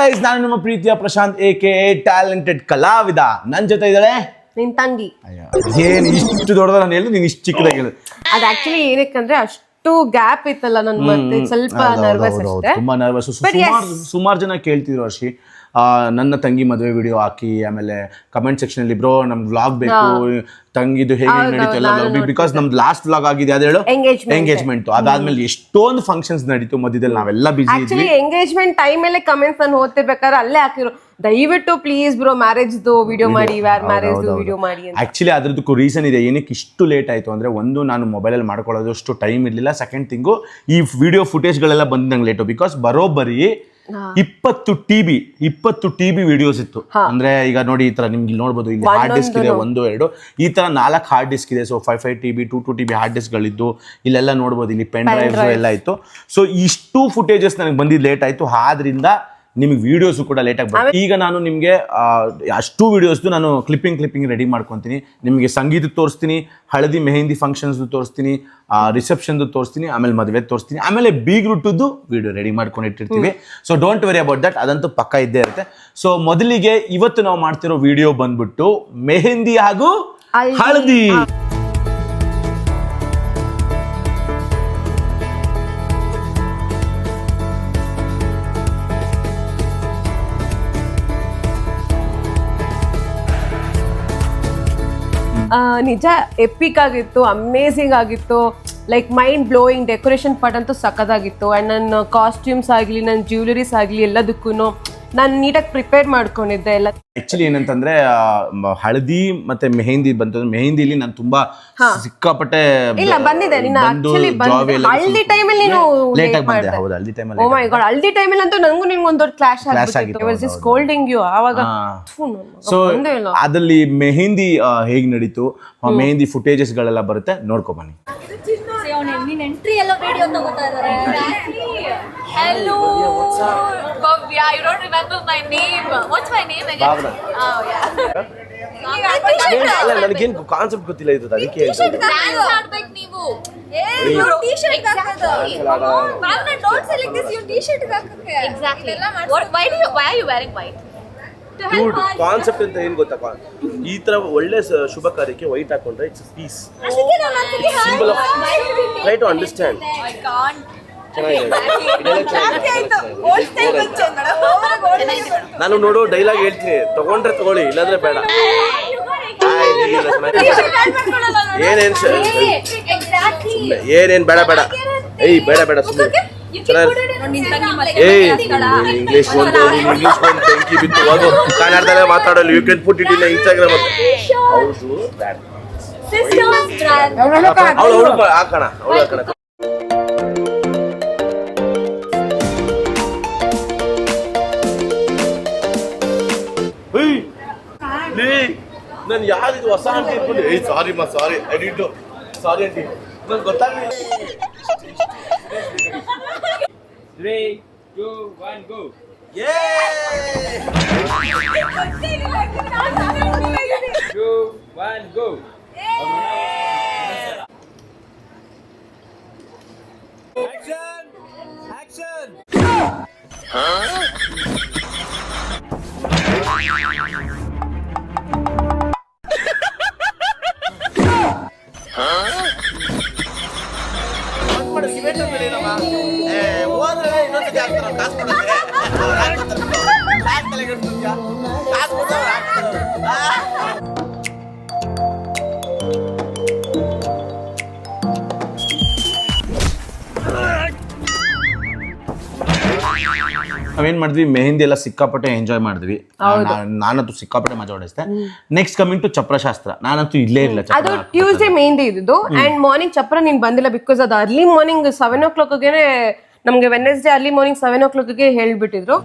Guys ನಾನು ನಿಮ್ಮ ಪ್ರೀತಿಯ Prashant A K A talented ಕಲಾವಿದ. ನನ್ನ ಜೊತೆ ಇದ್ದಾಳೆ? ನಿನ್ ತಂಗಿ. ಏನು ಇಷ್ಟು ದೊಡ್ಡದ ನಾನು? ಹೇಳಿ ನೀನು ಇಷ್ಟು ಚಿಕ್ಕದಾಗಿ ಅದ್ ಆಕ್ಚುಲಿ ಏನಕ್ಕಂದ್ರೆ ಅಷ್ಟು ಗ್ಯಾಪ್ ಇತ್ತಲ್ಲ ನನ್ ಮತ್ತೆ ಸ್ವಲ್ಪ ಹೌದು, ನರ್ವಸ್ ಹೌದು, ಹೌದು. ಅಷ್ಟೇ. ತುಂಬಾ ನರ್ವಸ್ But yes. ಸುಮಾರು ಜನ ಕೇಳ್ತಿದ್ರು ಅರ್ಷಿ ಆ, ನನ್ನ ತಂಗಿ ಮದುವೆ ವಿಡಿಯೋ ಹಾಕಿ ಆಮೇಲೆ ಕಮೆಂಟ್ ಸೆಕ್ಷನ್ ಅಲ್ಲಿ ಬ್ರೋ ನಮ್ ವ್ಲಾಗ್ ಬೇಕು. ತಂಗಿದು ಹೇಗೆ ನಡೀತು ಬಿಕಾಸ್ ನಮ್ದು ಲಾಸ್ಟ್ ವ್ಲಾಗ್ ಆಗಿದೆ ಅದ ಹೇಳು? ಎಂಗೇಜ್ಮೆಂಟ್ ಅದಾದ್ಮೇಲೆ ಎಷ್ಟೊಂದು ಫಂಕ್ಷನ್ಸ್ ನಡೀತು ಮಧ್ಯದಲ್ಲಿ. ನಾವೆಲ್ಲ ಬಿಜಿ ಇದ್ವಿ. ಎಂಗೇಜ್ಮೆಂಟ್ ಟೈಮ್ ಅಲ್ಲೇ ಕಮೆಂಟ್ಸ್ ನಾನು ಓದ್ತಿರ್ಬೇಕಾದ್ರೆ ಅಲ್ಲೇ ಹಾಕಿರೋ. ದಯವಿಟ್ಟು ಪ್ಲೀಸ್ ಬ್ರೋ ಮ್ಯಾರೇಜ್ ವಿಡಿಯೋ ಮಾಡಿ ಮ್ಯಾರೇಜ್ ವಿಡಿಯೋ ಮಾಡಿ ಆಕ್ಚುಲಿ ಅದ್ರದಕ್ಕೂ ರೀಸನ್ ಇದೆ. ಏನಕ್ಕೆ ಇಷ್ಟು ಲೇಟ್ ಆಯ್ತು ಅಂದ್ರೆ ಒಂದು ನಾನು ಮೊಬೈಲಲ್ಲಿ ಮಾಡ್ಕೊಳ್ಳೋದು ಅಷ್ಟು ಟೈಮ್ ಇರಲಿಲ್ಲ. ಸೆಕೆಂಡ್ ತಿಂಗು ಈ ವಿಡಿಯೋ ಫುಟೇಜ್ಗಳೆಲ್ಲ ಬಂದು ನಂಗೆ ಲೇಟು ಬಿಕಾಸ್ ಬರೋಬ್ಬರಿ ಇಪ್ಪತ್ತು ಟಿ ಬಿ ಇಪ್ಪತ್ತು ಟಿ ಬಿ ವಿಡಿಯೋಸ್ ಇತ್ತು. ಅಂದ್ರೆ ಈಗ ನೋಡಿ ಈ ತರ ನಿಮ್ಗೆ ನೋಡಬಹುದು ನೋಡ್ಬೋದು ಇಲ್ಲಿ ಹಾರ್ಡ್ ಡಿಸ್ಕ್ ಇದೆ ಒಂದು ಎರಡು. ಈ ತರ ನಾಲ್ಕು ಹಾರ್ಡ್ ಡಿಸ್ಕ್ ಇದೆ. So five five T B two two T B hard ಡಿಸ್ಕ್ಗಳಿದ್ದು ಇಲ್ಲೆಲ್ಲ ನೋಡ್ಬೋದು ಇಲ್ಲಿ ಪೆನ್ ಡ್ರೈವ್ ಎಲ್ಲ ಇತ್ತು. ಸೊ ಇಷ್ಟು ಫುಟೇಜಸ್ ನನಗೆ ಬಂದಿದ್ದು ಲೇಟ್ ಆಯ್ತು. ಆದ್ರಿಂದ ನಿಮಗೆ ವಿಡಿಯೋಸು ಕೂಡ ಲೇಟಾಗಿ ಬರುತ್ತೆ. ಈಗ ನಾನು ನಿಮಗೆ ಅಷ್ಟು ವಿಡಿಯೋಸ್ದು ನಾನು ಕ್ಲಿಪ್ಪಿಂಗ್ ಕ್ಲಿಪ್ಪಿಂಗ್ ರೆಡಿ ಮಾಡ್ಕೊತೀನಿ. ನಿಮಗೆ ಸಂಗೀತ ತೋರಿಸ್ತೀನಿ ಹಳದಿ ಮೆಹಂದಿ ಫಂಕ್ಷನ್ಸ್ದು ತೋರಿಸ್ತೀನಿ ರಿಸೆಪ್ಷನ್ದು ತೋರಿಸ್ತೀನಿ ಆಮೇಲೆ ಮದುವೆ ತೋರಿಸ್ತೀನಿ. ಆಮೇಲೆ ಬೀಗ್ರುಟ್ಟದ್ದು ವಿಡಿಯೋ ರೆಡಿ ಮಾಡ್ಕೊಂಡು ಇಟ್ಟಿರ್ತೀವಿ. So don't worry about that ಅದಂತೂ ಪಕ್ಕ ಇದ್ದೇ ಇರುತ್ತೆ. ಸೊ ಮೊದಲಿಗೆ ಇವತ್ತು ನಾವು ಮಾಡ್ತಿರೋ ವಿಡಿಯೋ ಬಂದ್ಬಿಟ್ಟು ಮೆಹಂದಿ ಹಾಗೂ ಹಳದಿ. ನಿಜ ಎಪಿಕ್ ಆಗಿತ್ತು ಅಮೇಝಿಂಗ್ ಆಗಿತ್ತು. Like mind blowing decoration part ಅಂತೂ ಸಖತ್ತಾಗಿತ್ತು. ಆ್ಯಂಡ್ ನನ್ನ ಕಾಸ್ಟ್ಯೂಮ್ಸ್ ಆಗಲಿ, ನನ್ನ ಜ್ಯುವೆಲರೀಸ್ ಆಗಲಿ ಎಲ್ಲದಕ್ಕೂ ನಾನು ನೀಟಾಗಿ ಪ್ರಿಪೇರ್ ಮಾಡ್ಕೊಂಡಿದ್ದೆ ಎಲ್ಲ. ಆಕ್ಚುಲಿ ಏನಂತಂದ್ರೆ ಆ, ಮ- ಹಳದಿ ಮತ್ತೆ ಮೆಹಂದಿ ಬಂತು ಮೆಹಂದಿಲಿ ನಾನು ತುಂಬಾ ಸಿಕ್ಕಾಪಟ್ಟೆ ಇಲ್ಲ ಬಂದಿದೆ. ನೀನು ಬಂದು ಎಲ್ಲ ಹಳ್ದಿ ಟೈಮಲ್ಲಿ ನೀನು ಲೇಟ್ ಆಗಿ ಬಂದೆ. ಹೌದು ಹಳದಿ ಓ ಟೈಮಲ್ಲಿ ಮೈ ಗಾಡ್ ಹಳ್ದಿ ಟೈಮಲ್ಲಿ ಅಂತೂ ನನಗೂ ನಿನ್ಗೆ ಒಂದು ದೊಡ್ಡ ಕ್ಲಾಶ್ ಆಗಿತ್ತು, ವಾಸ್ ಜಸ್ಟ್ ಕೋಲ್ಡಿಂಗ್ ಯು ಆವಾಗ ಥು, ನನ್ ಮಗ ಸೊ ಬಂದೇ ಇಲ್ಲ. ಅದಲ್ಲಿ ಮೆಹಂದಿ ಹೇಗ್ ನಡೀತು? ಆ, ಮೆಹಂದಿ ಫುಟೇಜಸ್ ಗಳೆಲ್ಲ ಬರುತ್ತೆ. ನೋಡ್ಕೊ ಬನ್ನಿ. ನೀನ್ ಎಂಟ್ರಿ ಎಲ್ಲ ವಿಡಿಯೋ ತಗೋತಾ ಇದಾರೆ. Hello Bhavya you don't remember my name. What's my name again? Bhavana. Oh yeah. ಅಲ್ಲ ನನಗೇನು ಕಾನ್ಸೆಪ್ಟ್ ಗೊತ್ತಿಲ್ಲ ಇದು ಅದಕ್ಕೆ Dance ಆಡ್ಬೇಕು ನೀವು. T-shirt Bhavana don't select this you T-shirt ಹಾಕಕ್ಕೆ. Exactly why do you why are you wearing white to help concept ಅಂತ ಏನ್ ಗೊತ್ತಪ್ಪ? ಈ ತರ ಒಳ್ಳೆ ಸ- ಶುಭ ಕಾರ್ಯಕ್ಕೆ ವೈಟ್ ಹಾಕೊಂಡ್ರೆ it's peace Symbol of- try to understand I can't ನಾನು ನೋಡು ಡೈಲಾಗ್ ಹೇಳ್ತೀನಿ. ತಗೊಂಡ್ರೆ ತಗೊಳ್ಳಿ ಇಲ್ಲಾಂದ್ರೆ ಬೇಡ. ಏನೇನ್ ಸರ್ ಏನೇನ್ ಬೇಡ ಬೇಡ. ಏಯ್ ಬೇಡ ಬೇಡ ಸುಮ್ಮನೆ ಏಯ್ ಇಂಗ್ಲಿಷ್ ಒಂದು ಇಂಗ್ಲಿಷ್ ಒಂದು ಬೆಂಕಿ ಬಿತ್ತು. ಹೋಗು ಕನ್ನಡದಲ್ಲೇ ಮಾತಾಡಲು you can put it in Instagram ಹೌದು ಅವಳು ಅವಳು ಹಾಕೋಣ ಅವಳು ಹಾಕೋಣ ನಾನು ಯಾರಿದು ಹೊಸ ಆಂಟಿ ಇಟ್ಕೊಂಡು ಏಯ್ ಸಾರಿ ಮಾ sorry I did sorry aunty ನಂಗೆ ಗೊತ್ತಾಗಲಿಲ್ಲ Three, two, one, go. Two, one, go. Action! ನಾವೇನ್ ಮಾಡಿದ್ವಿ? ಮೆಹಂದಿ ಎಲ್ಲ ಸಿಕ್ಕಾಪಟ್ಟೆ ಎಂಜಾಯ್ ಮಾಡಿದ್ವಿ. ನಾನಂತೂ ಸಿಕ್ಕಾಪಟ್ಟೆ ಮಜಾ ಹೊಡೆಸ್ತೆ ನೆಕ್ಸ್ಟ್ ಕಮಿಂಗ್ ಟು ಚಪ್ರಶಾಸ್ತ್ರ ನಾನಂತೂ ಇಲ್ಲೇ ಇಲ್ಲ ಅದು ಚಪ್ರ ಟ್ಯೂಸ್ಡೇ ಮೆಹಂದಿ ಇದ್ದು ಅಂಡ್ ಮಾರ್ನಿಂಗ್ ಚಪ್ರ ನೀನ್ ಬಂದಿಲ್ಲ ಬಿಕಾಸ್ ಅದು ಅರ್ಲಿ ಮಾರ್ನಿಂಗ್ ಸೆವೆನ್ ಓ ಕ್ಲಾಕ್ಗೆ ನಮ್ಗೆ ವೆನ್ನೆಸ್ಡೇ ಅರ್ಲಿ ಮಾರ್ನಿಂಗ್ ಸೆವೆನ್ ಓ ಕ್ಲಾಕ್ಗೆ ಹೇಳ್ಬಿಟ್ಟಿದ್ರು.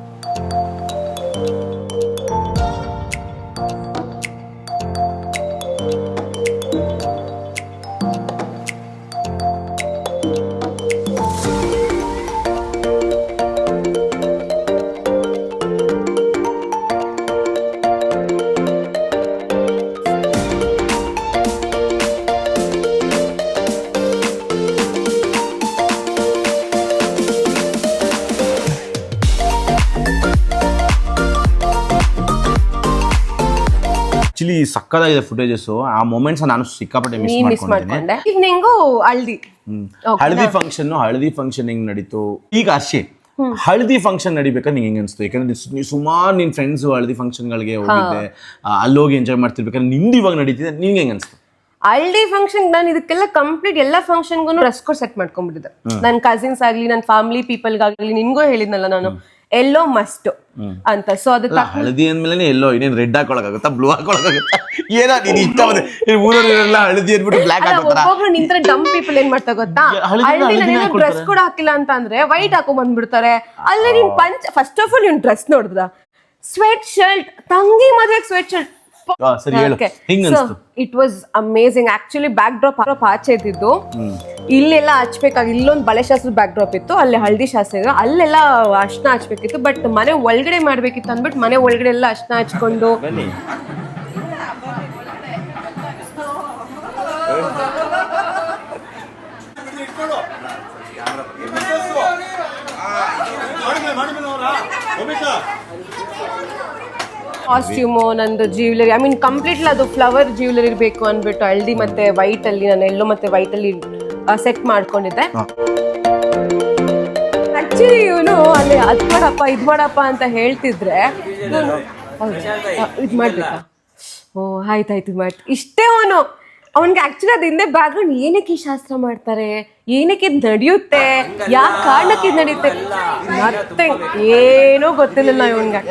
ಆಕ್ಚುಲಿ ಸಕ್ಕದಾಗಿದೆ ಫುಟೇಜಸ್ ಆ ಮೊಮೆಂಟ್ಸ್ ನಾನು ಸಿಕ್ಕಾಪಟ್ಟೆ ಮಿಸ್ ಮಿಸ್ ಮಾಡ್ಕೊಂಡಿದ್ದೀನಿ. ಮಾಡ್ಕೊಂಡೆ. ಈವ್ನಿಂಗು ಹಲ್ದಿ Okay, ಹಳದಿ ಫಂಕ್ಷನ್ ಹಳದಿ ಫಂಕ್ಷನ್ ಹೆಂಗ್ ನಡೀತು? ಈಗ ಅರ್ಷಿ ಹಳದಿ ಫಂಕ್ಷನ್ ನಡಿಬೇಕಾದ್ರೆ ನಿಂಗೆ ಹೆಂಗ್ ಅನ್ಸ್ತು? ಯಾಕಂದ್ರೆ ನೀ ಸುಮಾರು ನಿನ್ ಫ್ರೆಂಡ್ಸ್ ಹಳದಿ ಫಂಕ್ಷನ್ಗಳಿಗೆ ಹೋಗಿದ್ದೆ. ಆ, ಅಲ್ಲಿ ಹೋಗಿ ಎಂಜಾಯ್ ಮಾಡ್ತಿರ್ಬೇಕಾದ್ರೆ ನಿಂದು ಇವಾಗ ನಡೀತಿದೆ ನಿಂಗೆ ಹೆಂಗ್ ಅನ್ಸ್ತು? ಹಳ್ದಿ ಫಂಕ್ಷನ್ ನಾನು ಇದಕ್ಕೆಲ್ಲ ಕಂಪ್ಲೀಟ್ ಎಲ್ಲ ಫಂಕ್ಷನ್ಗೂ ಡ್ರೆಸ್ ಕೋಡ್ ಸೆಟ್ ಮಾಡ್ಕೊಂಡ್ಬಿಟ್ಟಿದ್ದೆ. ನನ್ನ ಕಸಿನ್ಸ್ ಆಗಲಿ ನನ್ನ ಫ್ಯಾಮಿಲಿ ಪೀಪಲ್ಗಾಗಲಿ ನಿನ್ಗೂ ಹೇಳಿದ್ನಲ್ಲ ನಾನು. ಎಲ್ಲೋ ಮಸ್ಟ್ ಅಂತ. ಸೊ ಅದು ಅಲ್ಲ ಹಳದಿ ಅಂದ್ಮೇಲೆ ಎಲ್ಲೋ ಇನ್ನೇನು ರೆಡ್ ಹಾಕೊಳಕಾಗುತ್ತಾ ಬ್ಲೂ ಹಾಕೊಳಕಾಗುತ್ತಾ ಏನೋ ನೀನು ಇಷ್ಟ ಬಂದೆ? ಊರವರೆಲ್ಲ ಹಳದಿ ಅಂದ್ಬಿಟ್ಟು ಬ್ಲ್ಯಾಕ್ ಅಲ್ಲ, ಹಾಕೋತಾರ? ಒಬ್ಬೊಬ್ರು ನಿಂತರ ಡಮ್ ಪೀಪಲ್ ಏನ್ ಮಾಡ್ತಾ ಗೊತ್ತಾ? ಹಳದಿನ ಹಳದಿನ ಡ್ರೆಸ್ ಕೂಡ ಹಾಕಿಲ್ಲ ಅಂತ ಅಂದ್ರೆ ವೈಟ್ ಹಾಕೊಂಡ್ ಬಂದ್ಬಿಡ್ತಾರೆ. ಅಲ್ಲೇ ನೀನ್ ಪಂಚ್ ಫಸ್ಟ್ ಆಫ್ ಆಲ್ ನೀನ್ ಡ್ರೆಸ್ ನೋಡಿದ್ರ ಸ್ವೆಟ್ ಶರ್ಟ್ ತಂಗಿ ಮಧ್ಯೆ ಸ್ವೆಟ್ ಶರ್ಟ್ ಸರಿ ಹೇಳು. ಹಿಂಗ್? It was amazing actually backdrop ಆಚೆ ಇದ್ದಿದ್ದು ಇಲ್ಲೆಲ್ಲ ಹಚ್ಬೇಕಾಗಿ ಇಲ್ಲೊಂದು ಬಳೆ ಶಾಸ್ತ್ರ ಬ್ಯಾಕ್ ಡ್ರಾಪ್ ಇತ್ತು ಅಲ್ಲಿ ಹಳದಿ ಶಾಸ್ತ್ರ ಇದ್ರು ಅಲ್ಲೆಲ್ಲ ಅರ್ಶನ ಹಚ್ಬೇಕಿತ್ತು ಬಟ್ ಮನೆ ಒಳಗಡೆ ಮಾಡ್ಬೇಕಿತ್ತು ಅಂದ್ಬಿಟ್ಟು ಮನೆ ಒಳಗಡೆ ಎಲ್ಲ ಅರ್ಶನ ಹಚ್ಕೊಂಡು ಕಾಸ್ಟ್ಯೂಮು ನಂದು ಜ್ಯುವೆಲರಿ ಐ ಮೀನ್ ಕಂಪ್ಲೀಟ್ಲಿ ಅದು ಫ್ಲವರ್ ಜ್ಯುವೆಲರಿ ಬೇಕು ಅಂದ್ಬಿಟ್ಟು ಹಳ್ದಿ ಮತ್ತೆ ವೈಟ್ ಅಲ್ಲಿ ನಾನು ಎಲ್ಲೋ ಮತ್ತೆ ವೈಟ್ ಅಲ್ಲಿ ಸೆಟ್ ಮಾಡ್ಕೊಂಡಿದ್ದೆ. ಆಕ್ಚುಲಿ ಇವನು ಅಲ್ಲಿ ಅದ್ ಮಾಡಪ್ಪ ಇದ್ ಮಾಡಪ್ಪ ಅಂತ ಹೇಳ್ತಿದ್ರೆ ಇದು ಮಾಡ್ಬೇಕಾ? ಓ ಆಯ್ತಾಯ್ತು ಮಾಡಿ ಇಷ್ಟೇ ಅವನು. ಅವನ್ಗೆ ಆಕ್ಚುಲಿ ಅದ ಹಿಂದೆ ಬ್ಯಾಕ್ಗ್ರೌಂಡ್ ಏನಕ್ಕೆ ಈ ಶಾಸ್ತ್ರ ಮಾಡ್ತಾರೆ? ಏನಕ್ಕೆ ಇದು ನಡೆಯುತ್ತೆ? ಯಾವ ಕಾರಣಕ್ಕೆ ಇದು ನಡೆಯುತ್ತೆ? ಮತ್ತೆ ಏನೂ ಗೊತ್ತಿರಲಿಲ್ಲ ಇವನ್ಗೆ.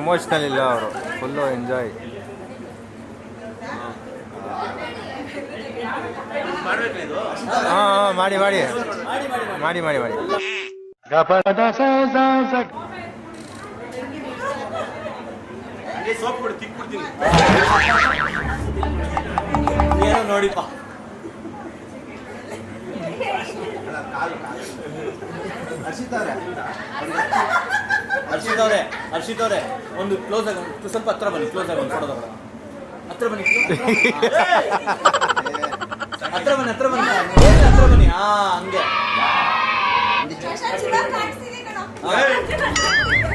ಎಮೋಷನಲ್ ಇಲ್ಲ ಅವರು. ಫುಲ್ಲು ಎಂಜಾಯ್ ಹಾಂ ಹಾಂ ಮಾಡಿ ಮಾಡಿ. ಮಾಡಿ ಮಾಡಿ ಮಾಡಿ. ಏನೋ ನೋಡಿಪ್ಪ. ಹರ್ಷಿತ್ ಅವರೇ ಹರ್ಷಿತ್ ಅವರೇ ಒಂದು ಕ್ಲೋಸ್ ಆಗಿ ಸ್ವಲ್ಪ ಹತ್ರ ಬನ್ನಿ ಕ್ಲೋಸ್ ಆಗಿ ಒಂದು ಫೋಟೋ ಹತ್ರ ಬನ್ನಿ. ಹತ್ರ ಬನ್ನಿ ಹತ್ರ ಬನ್ನಿ. ಏನ್ ಹತ್ರ ಬನ್ನಿ? ಹಾ ಹಂಗೆ.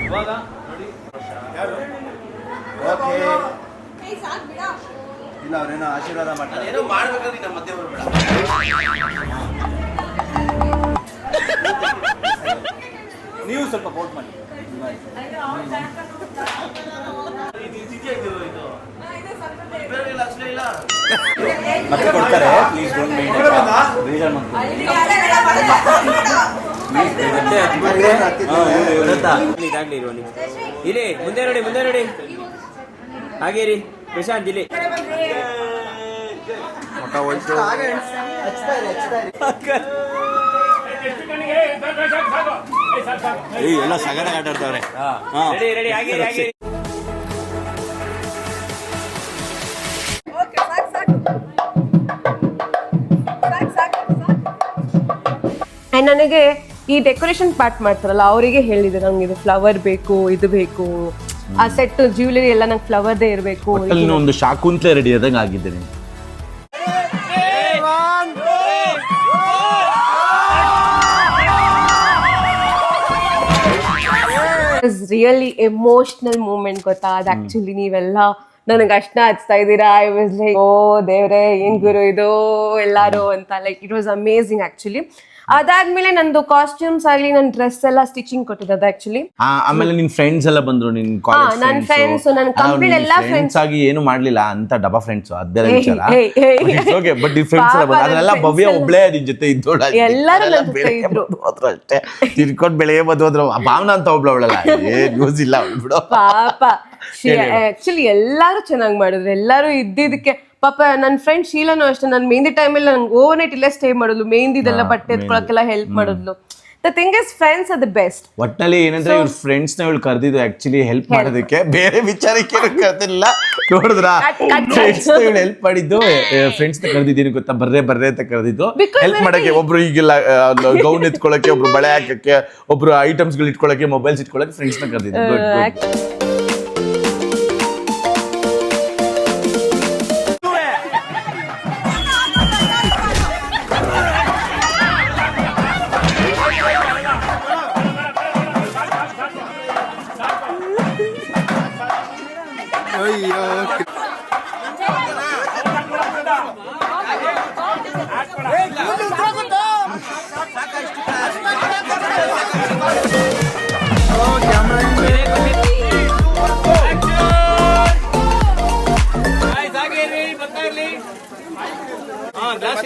ಇವಾಗ ನೋಡಿ. ಇಲ್ಲ ಅವರೇನೋ ಆಶೀರ್ವಾದ ಮಾಡ್ತಾರೆ. ಏನೋ ಮಾಡ್ಬೇಕಾದ್ರೆ ನಮ್ಮ ಮಧ್ಯೆ ಬರ್ಬೇಡ. ನೀವು ಸ್ವಲ್ಪ ವೋಟ್ ಮಾಡಿ. ಮತ್ತೆ ಕೊಡ್ತಾರೆ. ಪ್ಲೀಸ್ ಡೋಂಟ್ ಬೇಜಾರ್ ಇದಾಗ್ಲಿ ಇರುವ ನೀವು ಇಲ್ಲಿ ಮುಂದೆ ನೋಡಿ ಮುಂದೆ ನೋಡಿ. ಹಾಗೆ ರೀ ಪ್ರಶಾಂತ್ ಇಲ್ಲಿ. ಮಕ್ಕ ಹೋಯ್ತು ಎಲ್ಲ ಸಗರ ಆಟಾಡ್ತಾವ್ರೆ. Ready ready. ಆ್ಯಂಡ್ ನನಗೆ ಈ ಡೆಕೋರೇಷನ್ ಪಾರ್ಟ್ ಮಾಡ್ತಾರಲ್ಲ ಅವರಿಗೆ ಹೇಳಿದೆ ನಂಗೆ ಇದು ಫ್ಲವರ್ ಬೇಕು ಇದು ಬೇಕು. ಆ ಸೆಟ್ ಜ್ಯುವೆಲರಿ ಎಲ್ಲ ನಂಗೆ ಫ್ಲವರ್ದೇ ಇರಬೇಕು. ಅಲ್ಲಿ ಒಂದು ಶಾಕುಂತ್ಲೆ ರೆಡಿ ಆದಂಗೆ ಆಗಿದ್ದೀನಿ ರಿಯಲಿ ಎಮೋಷನಲ್ ಮೂಮೆಂಟ್ ಗೊತ್ತಾ? ಅದು ಆಕ್ಚುಲಿ ನೀವೆಲ್ಲ ನನಗೆ ಅಷ್ಟನ್ನ ಹಚ್ತಾ ಇದ್ದೀರಾ? ಐ ವಾಸ್ ಲೈಕ್ ಓ ದೇವ್ರೆ ಏನ್ ಗುರು ಇದು? ಎಲ್ಲಾರು ಅಂತ. Like it was amazing actually ಅದಾದ್ಮೇಲೆ ನಂದು ಕಾಸ್ಟ್ಯೂಮ್ಸ್ ಆಗಲಿ ನನ್ನ ಡ್ರೆಸ್ ಎಲ್ಲ ಸ್ಟಿಚಿಂಗ್ ಕೊಟ್ಟಿದ್ದು ಆಕ್ಚುಲಿ ಆ, ಆಮೇಲೆ ನಿನ್ ಫ್ರೆಂಡ್ಸ್ ಎಲ್ಲ ಬಂದ್ರು ನಿನ್ ಕಾಲೇಜ್ ನನ್ ಫ್ರೆಂಡ್ಸ್ ನನ್ ಕಂಪ್ಲೀಟ್ ಎಲ್ಲಾ ಫ್ರೆಂಡ್ಸ್ ಆಗಿ ಏನು ಮಾಡ್ಲಿಲ್ಲ ಅಂತ ಡಬಾ ಫ್ರೆಂಡ್ಸ್ ಅದ್ ಬೇರೆ ವಿಚಾರ. ಓಕೆ ಬಟ್ ಈ ಫ್ರೆಂಡ್ಸ್ ಎಲ್ಲ ಬಂದ್ರು. ಅದನ್ನೆಲ್ಲ ಭವ್ಯ ಒಬ್ಳೆ ನಿನ್ ಜೊತೆ ಇದ್ದೋಳ ಎಲ್ಲರೂ ನನ್ನ ಜೊತೆ ಇದ್ರು. ಹೋದ್ರು ಅಷ್ಟೇ. ತಿರ್ಕೊಂಡು ಬೆಳೆಯೇ ಬಂದು ಹೋದ್ರು ಆ ಭಾವನ ಅಂತ ಒಬ್ಳು ಅವಳಲ್ಲ. ಏನ್ ಯೂಸ್ ಇಲ್ಲ ಅವ್ಳು ಬಿಡು ಪಾಪ. ಆಕ್ಚುಲಿ ಎಲ್ಲಾರು ಚೆನ್ನಾಗಿ ಮಾಡಿದ್ರು. ಎಲ್ಲಾರು ಇದ್ದಿದ್ದಕ್ಕೆ ಪಾಪ ನನ್ನ ಫ್ರೆಂಡ್ ಶೀಲಾನು ಅಷ್ಟೇ ನನ್ನ ಮೆಹಂದಿ ಟೈಮಲ್ಲಿ ನಂಗೆ ಓವರ್ ನೈಟ್ ಇಲ್ಲೇ ಸ್ಟೇ ಮಾಡಿದ್ಲು. ಮೆಹಂದಿದೆಲ್ಲ ಬಟ್ಟೆ ಎತ್ಕೊಳಕ್ಕೆಲ್ಲ ಹೆಲ್ಪ್ ಮಾಡಿದ್ಲು. The thing is friends are the best ಒಟ್ಟಲ್ಲಿ ಏನಂದ್ರೆ ಇವ್ರ ಫ್ರೆಂಡ್ಸ್ನ ಇವಳು ಕರೆದಿದ್ದು ಆಕ್ಚುಲಿ ಹೆಲ್ಪ್ ಮಾಡೋದಕ್ಕೆ. ಬೇರೆ ವಿಚಾರಕ್ಕೆ ಕರೆದಿಲ್ಲ. ನೋಡಿದ್ರ. ಫ್ರೆಂಡ್ಸ್ ಇವಳು ಹೆಲ್ಪ್ ಮಾಡಿದ್ದು. ಫ್ರೆಂಡ್ಸ್ನ ಕರೆದಿದ್ದೀನಿ ಗೊತ್ತಾ? ಬರ್ರೆ ಬರ್ರೆ ಅಂತ ಕರೆದಿದ್ದು. ಹೆಲ್ಪ್ ಮಾಡಕ್ಕೆ ಒಬ್ರು ಈಗಿಲ್ಲ ಗೌನ್ ಎತ್ಕೊಳಕ್ಕೆ ಒಬ್ರು ಬಳೆ ಹಾಕಕ್ಕೆ ಒಬ್ರು ಐಟಮ್ಸ್ಗಳು ಇಟ್ಕೊಳಕ್ಕೆ ಮೊಬೈಲ್ಸ್ ಇಟ್ಕೊಳಕ್ಕೆ ಫ್ರೆಂಡ್ಸ್ನ ಕರೆದಿದ್ದು.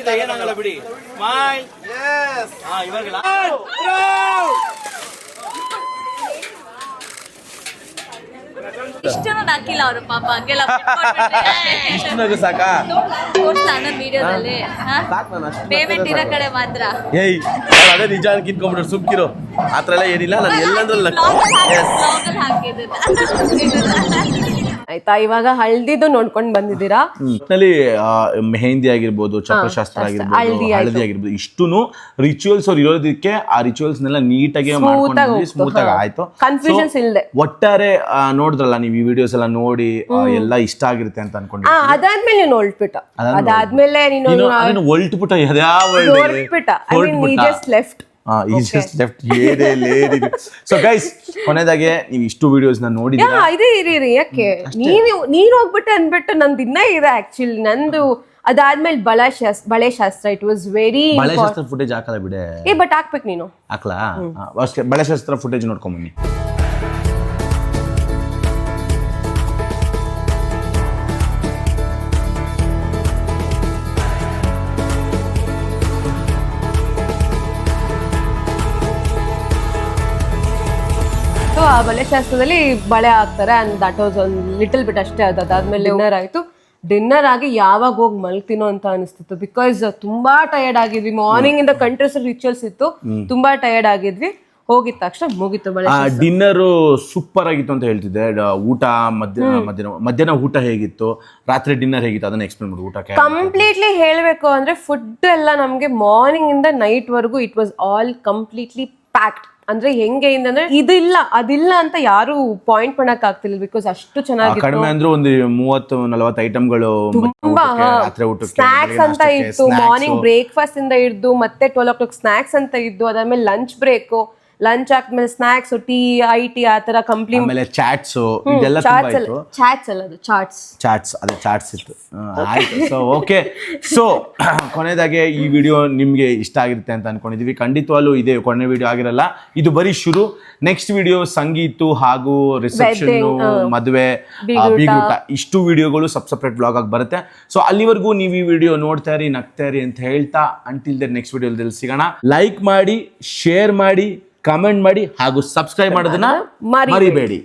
ಇದೆ ಏನಾಗಲ್ಲ ಬಿಡಿ. ಮಾಯ್ ಹಾ ಇವಾಗ ಇಷ್ಟು ಹಾಕಿಲ್ಲ ಅವರು ಪಾಪ ಹಂಗೆಲ್ಲ ಸಾಕಾ? ವಿಡಿಯೋದಲ್ಲಿ ಪೇಮೆಂಟ್ ಇರೋ ಕಡೆ ಮಾತ್ರ. ಏಯ್ ನಾನ್ ಅದೇ ನಿಜ ಕಿತ್ಕೊಂಡ್ಬಿಟ್ರೆ ಸುಮ್ಕಿರು. ಆ ಥರ ಎಲ್ಲ ಏನಿಲ್ಲ ನಾನು ಎಲ್ಲಂದ್ರಲ್ಲಿ ಹಾಕಿದ್ದು. ಆಯ್ತಾ? ಇವಾಗ ಹಳ್ದಿದು ನೋಡ್ಕೊಂಡು ಬಂದಿದ್ದೀರಾ? ಒಟ್ನಲ್ಲಿ ಆ, ಮೆಹಂದಿ ಆಗಿರ್ಬೋದು ಚಕ್ರಶಾಸ್ತ್ರ ಆಗಿರ್ಬೋದು ಹಳದಿ ಆಗಿರ್ಬೋದು ಇಷ್ಟುನು ರಿಚುವಲ್ಸ್ ಅವ್ರು ಇರೋದಕ್ಕೆ ಆ ರಿಚುವಲ್ಸ್ ನೆಲ್ಲ ನೀಟಾಗಿ ಮಾಡ್ಕೊಂಡು ಸ್ಮೂತ್ ಆಗಿ ಆಯ್ತು. ಕನ್ಫ್ಯೂಷನ್ಸ್ ಇಲ್ಲದೆ. ಒಟ್ಟಾರೆ ನೋಡಿದ್ರಲ್ಲ ನೀವು ಈ ವಿಡಿಯೋಸ್ ಎಲ್ಲ ನೋಡಿ ಎಲ್ಲ ಇಷ್ಟ ಆಗಿರುತ್ತೆ ಅಂತ ಅನ್ಕೊಂಡು ಅದಾದ್ಮೇಲೆ ನೀನು ಹೊಲ್ಟ್ಬಿಟ್ಟ ಅದಾದ್ಮೇಲೆ ನೀನು ಹೊಲ್ಟ್ಬಿಟ್ಟ ಯಾವ ಜಸ್ಟ್ ಲೆಫ್ಟ್ ಜಸ್ಟ್ ಲೆಫ್ಟ್ ಏನೇ ಸೊ ಗೈಸ್ ಕೊನೆದಾಗೆ ನೀವು ಇಷ್ಟು ವಿಡಿಯೋಸ್ನ ಯಾ ನೋಡಿದ್ದೀರಾ ಇದೆ ಇರಿ ಇರಿ ಯಾಕೆ ನೀನು ನೀನ್ ಹೋಗ್ಬಿಟ್ಟೆ ಅಂದ್ಬಿಟ್ಟು ನಂದು ಇನ್ನ ಇದೆ ಆಕ್ಚುಲಿ ನಂದು ಅದಾದ್ಮೇಲೆ ಬಳ ಶಾಸ್ತ್ರ. ಬಳೆ ಶಾಸ್ತ್ರ ಇಟ್ ವಾಸ್ ವೆರಿ ಬಳೆಶಾಸ್ತ್ರ ಫುಟೇಜ್ ಹಾಕಲ್ಲ ಬಿಡೆ. ಏ ಬಟ್ ಹಾಕ್ಬೇಕು ನೀನು. ಹಾಕ್ಲಾ? ಅಷ್ಟೇ. ಬಳೆಶಾಸ್ತ್ರ ಫುಟೇಜ್ ನೋಡ್ಕೊಂಬನ್ನಿ ಆ ಬಳೆ ಶಾಸ್ತ್ರದಲ್ಲಿ ಬಳೆ ಹಾಕ್ತಾರೆ ಅಂಡ್ ದಟ್ ವಾಸ್ ಒಂದು ಲಿಟಲ್ ಬಿಟ್ ಅಷ್ಟೇ ಅದು ಅದಾದ್ಮೇಲೆ ಡಿನ್ನರ್ ಆಯ್ತು. ಡಿನ್ನರ್ ಆಗಿ ಯಾವಾಗ ಹೋಗಿ ಮಲ್ತೀನೋ ಅಂತ ಅನಿಸ್ತಿತ್ತು. ಬಿಕಾಸ್ ತುಂಬಾ ಟಯರ್ಡ್ ಆಗಿದ್ವಿ. ಮಾರ್ನಿಂಗ್ ಇಂದ ಕಂಟ್ರೀಸ್ ರಿಚುವಲ್ಸ್ ಇತ್ತು. ತುಂಬಾ ಟಯರ್ಡ್ ಆಗಿದ್ವಿ. ಹೋಗಿದ ತಕ್ಷಣ ಮುಗಿತು ಬಳೆ ಆ ಡಿನ್ನರ್ ಸೂಪರ್ ಆಗಿತ್ತು ಅಂತ ಹೇಳ್ತಿದ್ದೆ. ಡ- ಊಟ ಮಧ್ಯಾಹ್ನ ಮಧ್ಯಾಹ್ನ ಮಧ್ಯಾಹ್ನ ಊಟ ಹೇಗಿತ್ತು? ರಾತ್ರಿ ಡಿನ್ನರ್ ಹೇಗಿತ್ತು? ಅದನ್ನ ಎಕ್ಸ್ಪ್ಲೇನ್ ಮಾಡಿ. ಊಟ ಕಂಪ್ಲೀಟ್ಲಿ ಹೇಳಬೇಕು ಅಂದ್ರೆ ಫುಡ್ ಎಲ್ಲ ನಮಗೆ ಮಾರ್ನಿಂಗ್ ಇಂದ ನೈಟ್ ವರೆಗೂ it was all completely packed ಅಂದ್ರೆ ಹೆಂಗೆ ಅಂದ್ರೆ ಇದಿಲ್ಲ ಅದಿಲ್ಲ ಅಂತ ಯಾರು ಪಾಯಿಂಟ್ ಮಾಡಕ್ ಆಗ್ತಿಲ್ಲ ಬಿಕಾಸ್ ಅಷ್ಟು ಚೆನ್ನಾಗಿ ಕಡಿಮೆ ಅಂದ್ರೆ ಒಂದು ಮೂವತ್ತು ನಲವತ್ತು ಐಟಮ್ಗಳು ತುಂಬಾ ಊಟಕ್ಕೆ ಸ್ನಾಕ್ಸ್ ಅಂತ ಇತ್ತು ಮಾರ್ನಿಂಗ್ ಬ್ರೇಕ್ಫಾಸ್ಟ್ ಇಂದ ಹಿಡ್ದು ಮತ್ತೆ ಟ್ವೆಲ್ ಓ ಕ್ಲಾಕ್ ಸ್ನಾಕ್ಸ್ ಅಂತ ಇದ್ದು ಅದಾದ್ಮೇಲೆ ಲಂಚ್ ಬ್ರೇಕು ಲಂಚ್ ಆದ್ಮೇಲೆ ಸ್ನಾಕ್ಸ್ ಟೀ ಐ ಟಿ ಆ ತರ ಕಂಪ್ಲೀಟ್ ಆಮೇಲೆ ಚಾಟ್ಸ್ ಇದೆಲ್ಲ ಚಾಟ್ಸ್ ಅಲ್ಲ ಚಾಟ್ಸ್ ಅಲ್ಲ ಅದು ಚಾಟ್ಸ್ ಚಾಟ್ಸ್ ಅದೇ ಚಾಟ್ಸ್ ಇತ್ತು. ಆಯ್ತು. ಸೊ ಓಕೆ ಸೊ ಕೊನೆಯದಾಗೆ ಈ ವಿಡಿಯೋ ನಿಮಗೆ ಇಷ್ಟ ಆಗಿರುತ್ತೆ ಅಂತ ಅನ್ಕೊಂಡಿದೀವಿ. ಖಂಡಿತವಾಗ್ಲೂ ಇದೆ ಕೊನೆ ವಿಡಿಯೋ ಆಗಿರಲ್ಲ. ಇದು ಬರೀ ಶುರು. ನೆಕ್ಸ್ಟ್ ವಿಡಿಯೋ ಸಂಗೀತು ಹಾಗೂ ರಿಸೆಪ್ಷನ್ ಮದುವೆ ಬೀಗೂಟ. ಇಷ್ಟು ವಿಡಿಯೋಗಳು ಸಬ್ ಸಪ್ರೇಟ್ ಬ್ಲಾಗ್ ಆಗಿ ಬರುತ್ತೆ. ಸೊ ಅಲ್ಲಿವರೆಗೂ ನೀವು ಈ ವಿಡಿಯೋ ನೋಡ್ತಾ ಇರಿ ನಗ್ತಾ ಇರಿ ಅಂತ ಹೇಳ್ತಾ ಅಂಟಿಲ್ ದ ನೆಕ್ಸ್ಟ್ ವಿಡಿಯೋದಲ್ಲಿ ಸಿಗೋಣ. ಲೈಕ್ ಮಾಡಿ ಶೇರ್ ಮಾಡಿ ಕಮೆಂಟ್ ಮಾಡಿ ಹಾಗೂ ಸಬ್ಸ್ಕ್ರೈಬ್ ಮಾಡೋದನ್ನ ಮರಿಬೇಡಿ.